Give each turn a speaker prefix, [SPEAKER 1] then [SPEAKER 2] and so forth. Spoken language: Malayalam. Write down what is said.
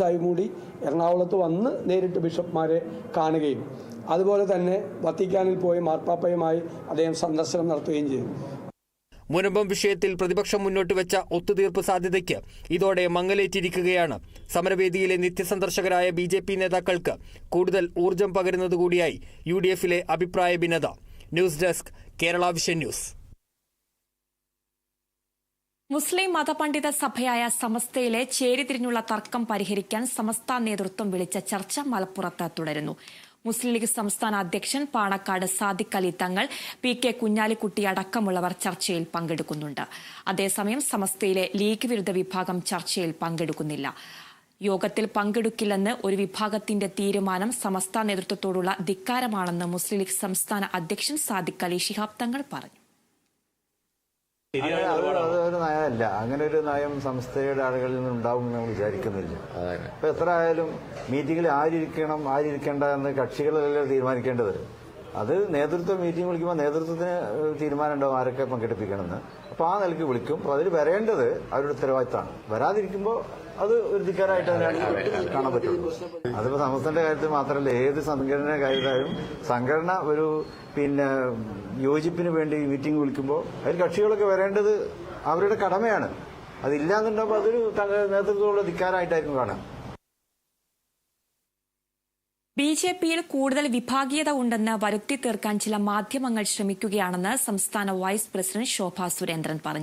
[SPEAKER 1] സാഹിബ് കൂടി എറണാകുളത്ത് വന്ന് നേരിട്ട് ബിഷപ്പ്മാരെ കാണുകയും അതുപോലെ തന്നെ വത്തിക്കാനിൽ പോയി മാർപ്പാപ്പയുമായി അദ്ദേഹം സന്ദർശനം നടത്തുകയും ചെയ്തു.
[SPEAKER 2] മുനമ്പം വിഷയത്തിൽ പ്രതിപക്ഷം മുന്നോട്ട് വെച്ച ഒത്തുതീർപ്പ് സാധ്യതയ്ക്ക് ഇതോടെ മങ്ങലേറ്റിരിക്കുകയാണ്. സമരവേദിയിലെ നിത്യസന്ദർശകരായ ബി ജെ പി നേതാക്കൾക്ക് കൂടുതൽ ഊർജം പകരുന്നതുകൂടിയായി യു ഡി എഫിലെ അഭിപ്രായ ഭിന്നത. News desk Kerala vision news.
[SPEAKER 3] മുസ്ലിം മതപണ്ഡിത സഭയായ സമസ്തയിലെ ചേരിതിരിഞ്ഞുള്ള തർക്കം പരിഹരിക്കാൻ സമസ്ത നേതൃത്വം വിളിച്ച ചർച്ച മലപ്പുറത്ത് തുടരുന്നു. മുസ്ലിം ലീഗ് സംസ്ഥാന അധ്യക്ഷൻ പാണക്കാട് സാദിഖ് അലി തങ്ങൾ പി കെ കുഞ്ഞാലിക്കുട്ടി അടക്കമുള്ളവർ ചർച്ചയിൽ പങ്കെടുക്കുന്നുണ്ട്. അതേസമയം സമസ്തയിലെ ലീഗ് വിരുദ്ധ വിഭാഗം ചർച്ചയിൽ പങ്കെടുക്കുന്നില്ല. യോഗത്തിൽ പങ്കെടുക്കില്ലെന്ന് ഒരു വിഭാഗത്തിന്റെ തീരുമാനം സമസ്ത നേതൃത്വത്തോടുള്ള ധിക്കാരമാണെന്ന് മുസ്ലിം ലീഗ് സംസ്ഥാന അധ്യക്ഷൻ സാദിഖ് അലി ശിഹാബ് തങ്ങൾ പറഞ്ഞു.
[SPEAKER 4] അതൊരു നയമല്ല അങ്ങനെ ഒരു നയം സംസ്ഥയുടെ ആളുകളിൽ നിന്ന് ഉണ്ടാവും നമ്മൾ വിചാരിക്കുന്നില്ല. ഇപ്പൊ എത്ര ആയാലും മീറ്റിംഗിൽ ആരിക്കണം ആരിരിക്കേണ്ട എന്ന് കക്ഷികളല്ലേ തീരുമാനിക്കേണ്ടത്. അത് നേതൃത്വം മീറ്റിംഗ് വിളിക്കുമ്പോൾ നേതൃത്വത്തിന് തീരുമാനം ഉണ്ടാവും ആരൊക്കെ പങ്കെടുപ്പിക്കണമെന്ന്. അപ്പോൾ ആ നിലയ്ക്ക് വിളിക്കും. അപ്പോൾ അതിൽ വരേണ്ടത് അവരുടെ ഉത്തരവാദിത്തമാണ്. വരാതിരിക്കുമ്പോൾ അത് ഒരു ധിക്കാരായിട്ട് കാണാൻ പറ്റുള്ളൂ. അതിപ്പോൾ സമസ്തന്റെ കാര്യത്തിൽ മാത്രമല്ല ഏത് സംഘടനയുടെ കാര്യത്തിലും സംഘടന ഒരു പിന്നെ യോജിപ്പിന് വേണ്ടി മീറ്റിംഗ് വിളിക്കുമ്പോൾ അതിൽ കക്ഷികളൊക്കെ വരേണ്ടത് അവരുടെ കടമയാണ്. അതില്ലാന്നുണ്ടാകുമ്പോൾ അതൊരു നേതൃത്വമുള്ള ധിക്കാരായിട്ടായിരിക്കും കാണുക.
[SPEAKER 3] ബി ജെ പിയിൽ കൂടുതൽ വിഭാഗീയത ഉണ്ടെന്ന് വരുത്തി തീർക്കാൻ ചില മാധ്യമങ്ങൾ ശ്രമിക്കുകയാണെന്ന് സംസ്ഥാന വൈസ് പ്രസിഡന്റ് ശോഭാ സുരേന്ദ്രൻ പറഞ്ഞു.